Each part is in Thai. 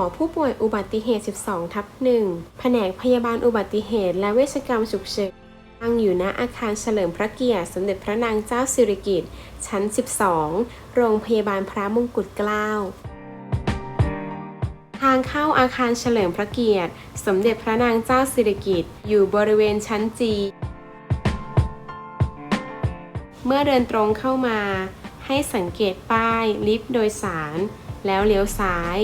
อผู้ป่วยอุบัติเหตุ 12 ทับ1แผนกพยาบาลอุบัติเหตุ และเวชกรรมฉุกเฉินตั้งอยู่ณอาคารเฉลิมพระเกียรติ สมเด็จพระนางเจ้าสิริกิติ์ชั้น 12 โรงพยาบาลพระมงกุฎเกล้า ทางเข้าอาคารเฉลิมพระเกียรติ สมเด็จพระนางเจ้าสิริกิติ์อยู่บริเวณชั้นจีเมื่อเดินตรงเข้ามา ให้สังเกตป้ายลิฟต์โดยสาร แล้วเลี้ยวซ้าย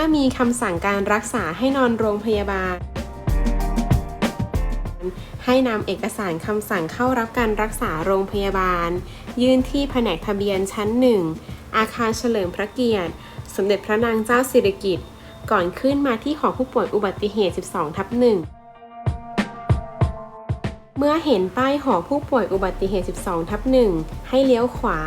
อมีคำสั่งการรักษาให้นอนโรงพยาบาล ให้นำเอกสารคำสั่งเข้ารับการรักษาโรงพยาบาล ยื่นที่แผนกทะเบียนชั้น1อาคารเฉลิมพระเกียรติ สมเด็จพระนางเจ้าสิริกิติ์ก่อนขึ้นมาที่หอผู้ป่วยอุบัติเหตุ 12 ทับ1เมื่อเห็นป้ายหอผู้ป่วยอุบัติเหตุ 12 ทับ1ให้เลี้ยวขวา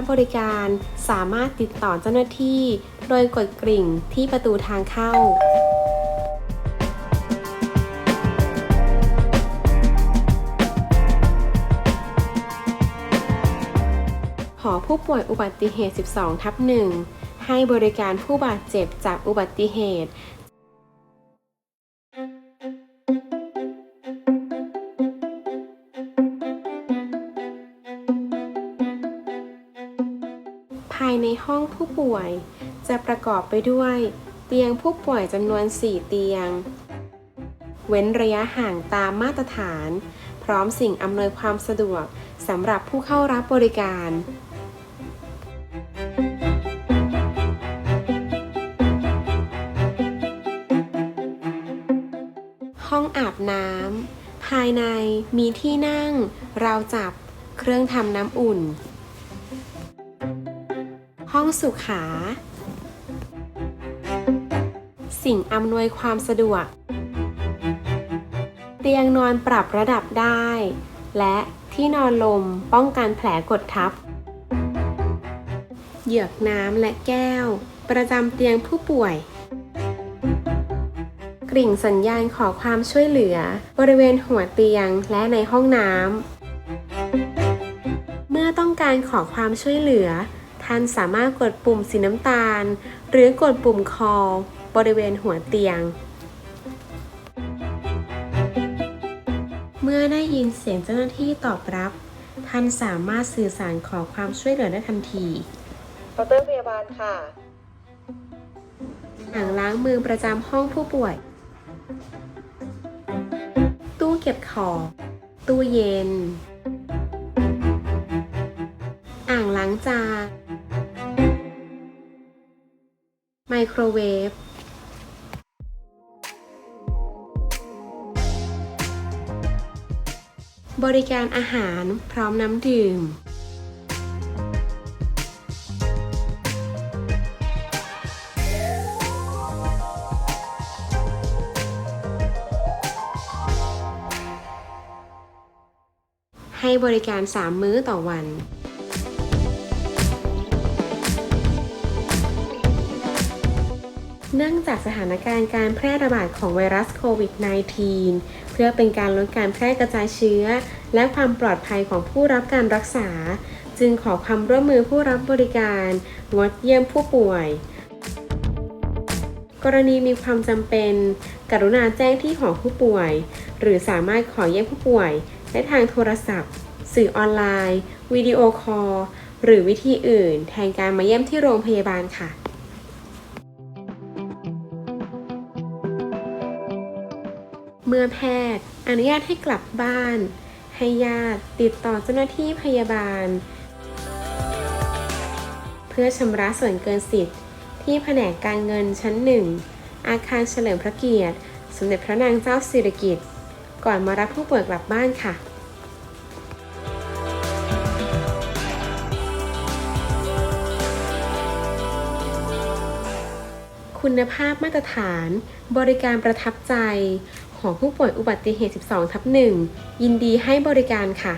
รับบริการ สามารถติดต่อเจ้าหน้าที่ โดยกดกริ่งที่ประตูทางเข้าหอผู้ป่วยอุบัติเหตุ 12 ทับ 1 ให้บริการผู้บาดเจ็บจากอุบัติเหตุายในห้องผู้ป่วย จะประกอบไปด้วย เตียงผู้ป่วยจำนวน 4 เตียง เว้นระยะห่างตามมาตรฐาน พร้อมสิ่งอำนวยความสะดวกสำหรับผู้เข้ารับบริการห้องอาบน้ำ ภายในมีที่นั่ง ราวจับ เครื่องทำน้ำอุ่น ห้องสุขา สิ่งอำนวยความสะดวก เตียงนอนปรับระดับได้ และที่นอนลมป้องกันแผลกดทับ เหยือกน้ำและแก้ว ประจำเตียงผู้ป่วย กริ่งสัญญาณขอความช่วยเหลือ บริเวณหัวเตียงและในห้องน้ำ เมื่อต้องการขอความช่วยเหลือ ท่านสามารถกดปุ่มสีน้ำตาล หรือกดปุ่ม call บริเวณหัวเตียง เมื่อได้ยินเสียงเจ้าหน้าที่ตอบรับ ท่านสามารถสื่อสารขอความช่วยเหลือได้ทันทีเคาน์เตอร์พยาบาลค่ะอ่างล้างมือประจำห้องผู้ป่วย ตู้เก็บของ ตู้เย็น อ่างล้างจาน โครเวฟบริการอาหารพร้อมน้ำดื่ม ให้บริการ 3 มื้อต่อวัน เนื่องจากสถานการณ์การแพร่ระบาดของไวรัสโควิด -19 เพื่อเป็นการลดการแพร่กระจายเชื้อ และความปลอดภัยของผู้รับการรักษา จึงขอความร่วมมือผู้รับบริการงดเยี่ยมผู้ป่วย กรณีมีความจำเป็น กรุณาแจ้งที่หอผู้ป่วย หรือสามารถขอเยี่ยมผู้ป่วยได้ทางโทรศัพท์ สื่อออนไลน์ วิดีโอคอลหรือวิธีอื่น แทนการมาเยี่ยมที่โรงพยาบาลค่ะ เมื่อแพทย์ อนุญาตให้กลับบ้าน ให้ญาติติดต่อเจ้าหน้าที่พยาบาล เพื่อชำระส่วนเกินสิทธิ์ ที่แผนกการเงินชั้นหนึ่ง อาคารเฉลิมพระเกียรติ สมเด็จพระนางเจ้าสิริกิติ์ก่อนมารับผู้ป่วยกลับบ้านค่ะคุณภาพมาตรฐาน บริการประทับใจ ของผู้ป่วยอุบัติเหตุ 12 ทับ 1 ยินดีให้บริการค่ะ